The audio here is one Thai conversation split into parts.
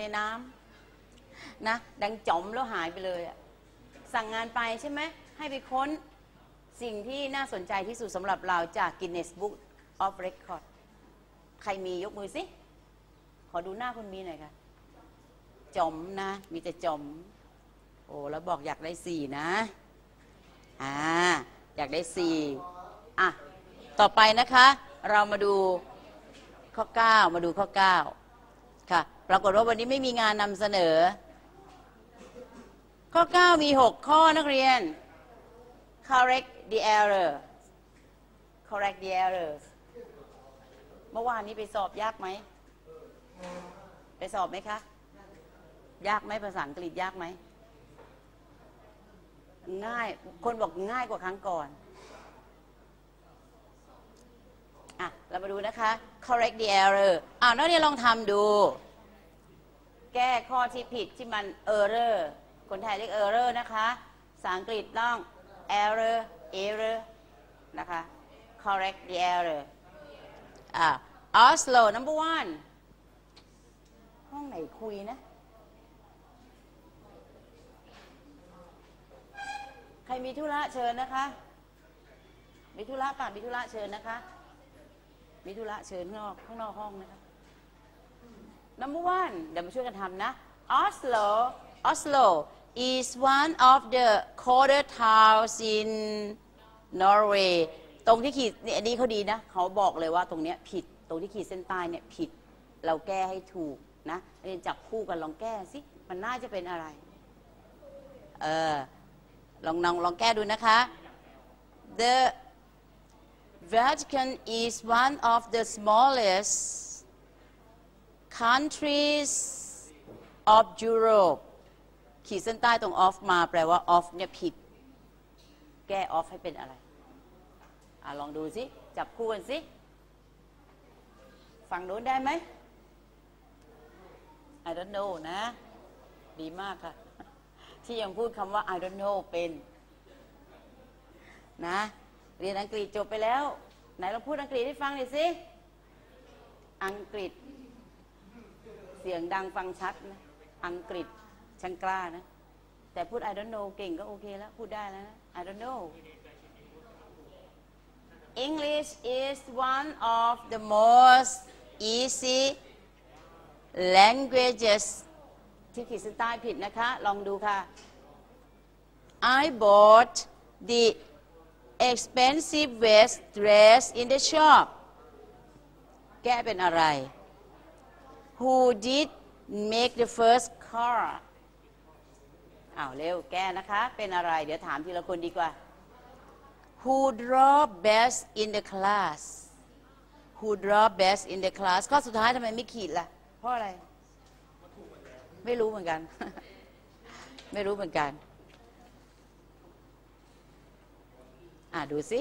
ในน้ำนะดังจอมแล้วหายไปเลยอะสั่งงานไปใช่ไหมให้ไปค้นสิ่งที่น่าสนใจที่สุดสำหรับเราจาก Guinness Book of Record ใครมียกมือสิ ขอดูหน้าคนมีหน่อยค่ะ จอมนะ มีแต่จอม โอ้ แล้วบอกอยากได้สี่นะ อ่า อยากได้สี่อะ ต่อไปนะคะ เรามาดูข้อ 9 มาดูข้อ 9 ค่ะ ปรากฏว่าวันนี้ไม่มีงานนำเสนอ ข้อ 9 มี 6 ข้อนักเรียน correct the error correct the errors เมื่อวานนี้ไปสอบยากไหม ไปสอบไหมคะ ยากไหมภาษาอังกฤษยากไหม ง่าย คนบอกง่ายกว่าครั้งก่อนอะเรามาดูนะคะ correct the error อ้าวนักเรียนลองทำดู แก้ข้อที่ผิดที่มัน error คนไทยเรียก error นะคะภาษาอังกฤษต้อง error error นะคะ correct the error อะ Oslo number one ห้องไหนคุยนะ ใครมีธุระเชิญนะคะ มีธุระป่ะมีธุระเชิญนะคะ มีธุระเชิญข้างนอกข้างนอกห้องนะคะ number one เดี๋ยวมาช่วยกันทำนะ Oslo Oslo is one of the colder towns in Norway ตรงที่ขีดเนี่ยอันนี้เขาดีนะ เขาบอกเลยว่าตรงเนี้ยผิด ตรงที่ขีดเส้นใต้เนี่ยผิด เราแก้ให้ถูกนะเรียนจับคู่กันลองแก้สิ มันน่าจะเป็นอะไร เออ ลองลองลองแก้ดูนะคะ The Vatican is one of the smallest countries of Europe ขีดเส้นใต้ตรง off มาแปลว่า off เนี่ยผิด แก้ off ให้เป็นอะไรอะลองดูสิ จับคู่กันสิ ฝั่งนู้นได้ไหม I don't know นะ ดีมากค่ะ ที่ยังพูดคำว่า I don't know เป็น นะ เรียนอังกฤษจบไปแล้ว ไหนเราพูดอังกฤษให้ฟังหน่อยสิ อังกฤษ เสียงดังฟังชัดนะ อังกฤษช่างกล้านะ แต่พูด I don't know เก่งก็โอเคแล้ว พูดได้แล้วนะ I don't know English is one of the most easy languages ที่ขีดเส้นใต้ผิดนะคะ ลองดูค่ะ I bought the expensive vest dress in the shop แก้เป็นอะไร Who did make the first car อ้าวเร็วแก้นะคะ เป็นอะไร เดี๋ยวถามทีละคนดีกว่า Who draw best in the class Who draw best in the class ข้อสุดท้ายทำไมไม่ขีดล่ะ เพราะอะไร ไม่รู้เหมือนกัน ไม่รู้เหมือนกัน อ่าดูสิ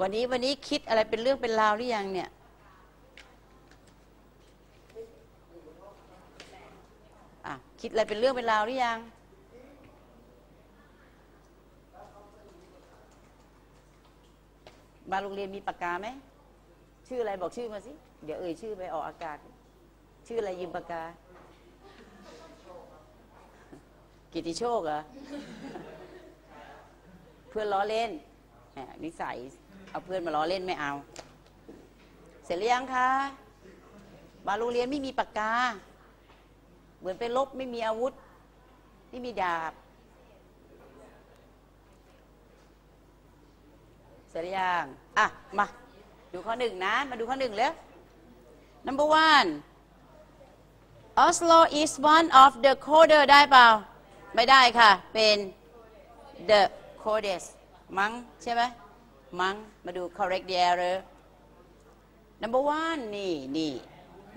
วันนี้วันนี้คิดอะไรเป็นเรื่องเป็นราวหรือยังเนี่ย อะ คิดอะไรเป็นเรื่องเป็นราวหรือยังมาโรงเรียนมีปากกาไหมชื่ออะไรบอกชื่อมาสิ เดี๋ยวเอ่ยชื่อไปออกอากาศ ชื่ออะไรยืมปากกา กิติโชคเหรอ เพื่อนล้อเล่นนิสัย เอาเพื่อนมาล้อเล่นไม่เอา เสร็จหรือยังคะมาโรงเรียนไม่มีปากกา เหมือนไปลบไม่มีอาวุธ ไม่มีดาบเสร็จยังอะ มา ดูข้อหนึ่งนะ มาดูข้อหนึ่งเลย number one Oslo is one of the colder ได้เปล่า ไม่ได้ค่ะ เป็น the coldest มั้งใช่ไหมมั้งมาดู correct the error number one นี่นี่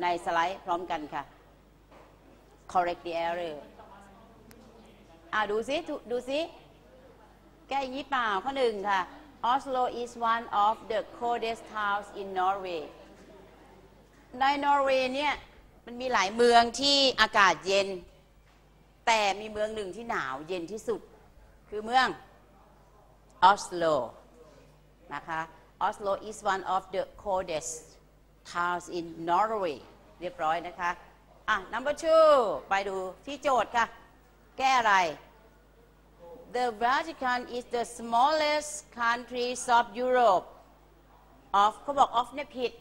ในสไลด์พร้อมกันค่ะ correct the error อ่าดูซิดูซิ แก้อย่างนี้เปล่าข้อหนึ่งค่ะ Oslo is one of the coldest towns in Norway ในนอร์เวย์เนี่ยมันมีหลายเมืองที่อากาศเย็น แต่มีเมืองหนึ่งที่หนาวเย็นที่สุด คือเมืองออสโลนะคะ Oslo is one of the coldest towns in Norway เรียบร้อยนะคะ อะ number two ไปดูที่โจทย์ค่ะ แก้อะไร The Vatican is the smallest country of Europe of เขาบอก of เนี่ยผิด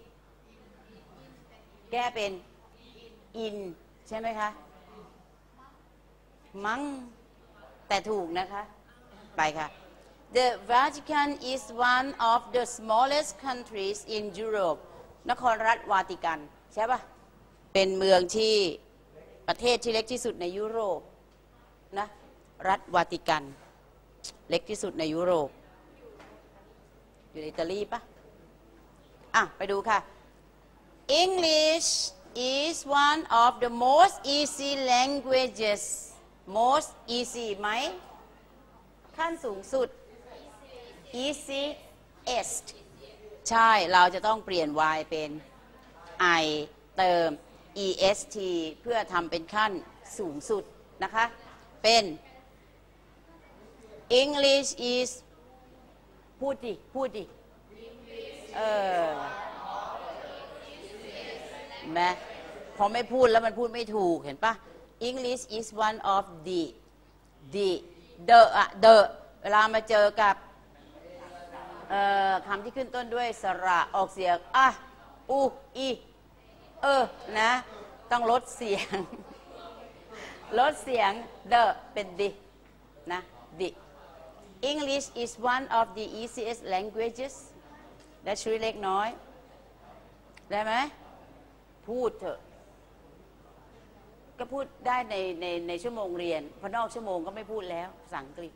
แก้เป็น in ใช่ไหมคะ มั้งแต่ถูกนะคะ ไปค่ะ The Vatican is one of the smallest countries in Europe นครรัฐวาติกัน ใช่ปะ เป็นเมืองที่ประเทศที่เล็กที่สุดในยุโรปนะรัฐวาติกัน เล็กที่สุดในยุโรป อยู่ในอิตาลีปะอะ ไปดูค่ะ English is one of the most easy languages most easy ไหม ขั้นสูงสุด easiest ใช่ เราจะต้องเปลี่ยน y เป็น i เติม est เพื่อทำเป็นขั้นสูงสุดนะคะ เป็น English is พูดดิ พูดดิ เออแม่พอไม่พูดแล้วมันพูดไม่ถูกเห็นปะ English is one of the the the อะ the เวลามาเจอกับเอ่อคำที่ขึ้นต้นด้วยสระออกเสียงอะอูอี เออนะ ต้องลดเสียง ลดเสียง the เป็น the นะ the English is one of the easiest languages และช่วยเล็กน้อย ได้ไหม พูดเถอะ ก็พูดได้ในในในชั่วโมงเรียนพอนอกชั่วโมงก็ไม่พูดแล้วภาษาอังกฤษ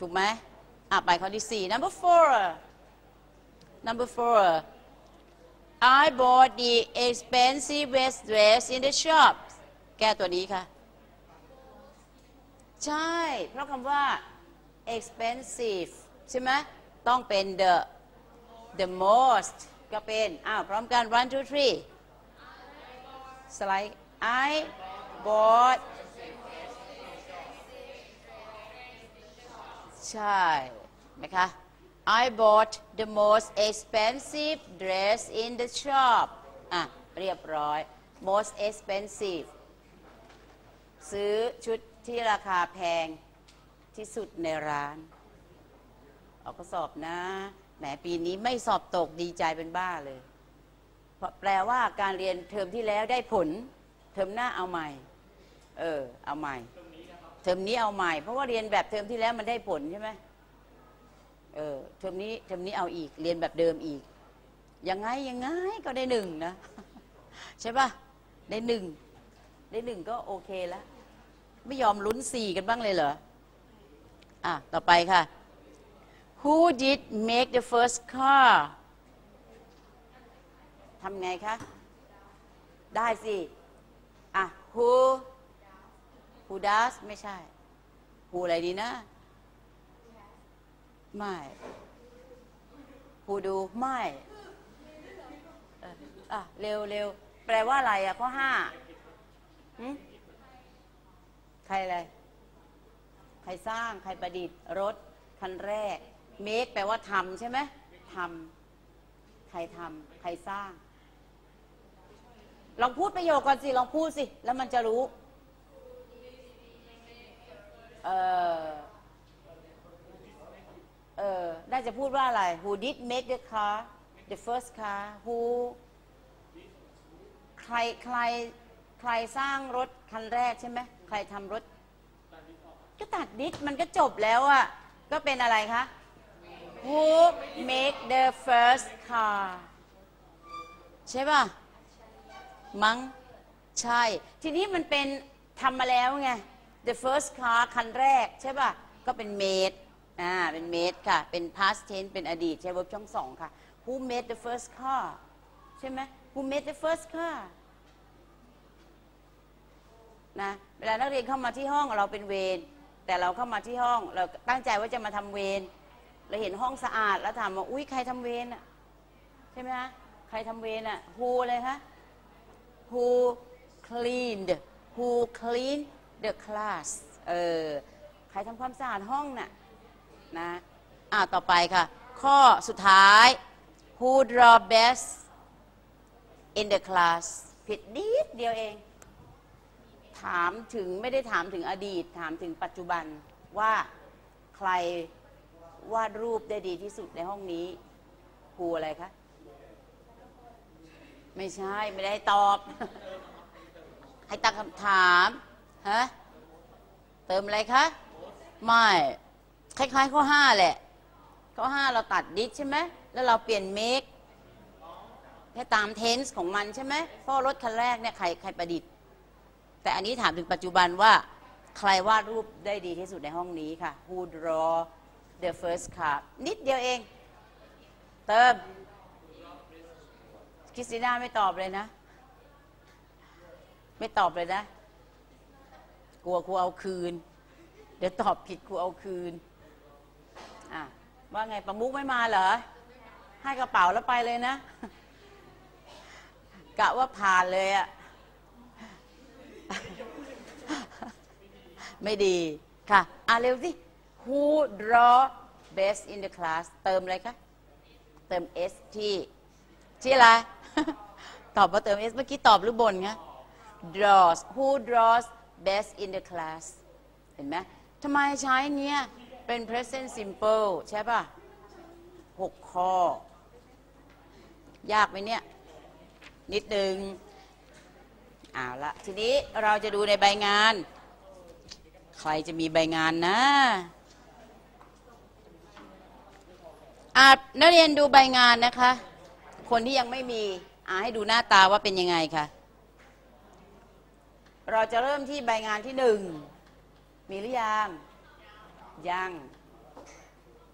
ถูกไหมอะไปข้อที่สี่ number four number four I bought the expensive vest dress in the shop แก้ตัวนี้ค่ะ ใช่ เพราะคำว่า expensive ใช่ไหมต้องเป็น the the most ก็เป็น อ้าว พร้อมกัน one two three สไลด์ I bought ใช่ไหมคะ I bought the most expensive dress in the shop อะ เรียบร้อย most expensive ซื้อชุดที่ราคาแพงที่สุดในร้าน เอาก็สอบนะแหมปีนี้ไม่สอบตกดีใจเป็นบ้าเลย เพราะแปลว่าการเรียนเทอมที่แล้วได้ผล เทอมหน้าเอาใหม่ เออ เอาใหม่ เทอมนี้เอาใหม่ เพราะว่าเรียนแบบเทอมที่แล้วมันได้ผลใช่ไหม เออเทอมนี้เทอมนี้เอาอีกเรียนแบบเดิมอีก ยังไงยังไงก็ได้หนึ่งนะ ใช่ปะได้หนึ่งได้หนึ่งก็โอเคแล้ว ไม่ยอมลุ้นสี่กันบ้างเลยเหรอ อะ ต่อไปค่ะ Who did make the first car ทำไงคะ ได้สิ อะ Who Who does ไม่ใช่ Who อะไรดีนะ ไม่ Who do ไม่เอ่ออะเร็วเร็วแปลว่าอะไรอะข้อห้าหึใครอะไร ใครสร้างใครประดิษฐ์รถคันแรก make แปลว่าทำใช่ไหมทำใครทำใครสร้าง ลองพูดประโยคก่อนสิ ลองพูดสิ แล้วมันจะรู้ เออ ออ น่าจะพูดว่าอะไร Who did make the car the first car Who ใครใครใครสร้างรถคันแรกใช่ไหมใครทำรถ ก็ตัดดิสมันก็จบแล้วอะก็เป็นอะไรคะ Who make the first car ใช่ป่ะ มั้งใช่ ทีนี้มันเป็นทำมาแล้วไง the first car คันแรกใช่ป่ะ ก็เป็น made อ่าเป็น made ค่ะ เป็น past tense เป็นอดีต ใช้ verb ช่องสองค่ะ who made the first car ใช่ไหม who made the first car นะเวลานักเรียนเข้ามาที่ห้องเราเป็นเวรแต่เราเข้ามาที่ห้อง เราตั้งใจว่าจะมาทำเวรเราเห็นห้องสะอาดแล้วถามว่าอุ้ยใครทำเวรอะใช่ไหมคะใครทำเวรอะ who อะไรคะ who cleaned who cleaned the class เออใครทำความสะอาดห้องน่ะ นะอ่าต่อไปค่ะ ข้อสุดท้าย who draw best in the class ผิดนิดเดียวเอง ถามถึงไม่ได้ถามถึงอดีต ถามถึงปัจจุบันว่าใครวาดรูปได้ดีที่สุดในห้องนี้ครูอะไรคะ ไม่ใช่ ไม่ได้ให้ตอบ ให้ตั้งคำถาม ฮะ เติมอะไรคะ ไม่ คล้ายๆข้อห้าแหละ ข้อห้าเราตัดดิสใช่ไหมแล้วเราเปลี่ยนเมคแค่ตามเทนส์ของมันใช่ไหมเพราะรถคันแรกเนี่ยใครใครประดิษฐ์ แต่อันนี้ถามถึงปัจจุบันว่าใครวาดรูปได้ดีที่สุดในห้องนี้ค่ะ Who draw the first card นิดเดียวเอง เติมคริสติน่าไม่ตอบเลยนะ ไม่ตอบเลยนะ กลัวครูเอาคืน เดี๋ยวตอบผิดครูเอาคืน อะว่าไงประมุกไม่มาเหรอ ให้กระเป๋าแล้วไปเลยนะ กะว่าผ่านเลยอะไม่ดีค่ะ อะเร็วสิ Who draw best in the class เติมอะไรคะ เติม S ที่ที่อะไร ตอบว่าเติม S เมื่อกี้ตอบหรือบนคะ draws who draws best in the class เห็นไหมทำไมใช้เนี้ย เป็น present simple ใช่ป่ะหกข้อยากไหมเนี่ย นิดนึงเอาละทีนี้เราจะดูในใบงาน ใครจะมีใบงานนะอานักเรียนดูใบงานนะคะ คนที่ยังไม่มีอาให้ดูหน้าตาว่าเป็นยังไงคะเราจะเริ่มที่ใบงานที่หนึ่ง มีหรือยัง ยัง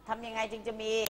ทำยังไงจึงจะมี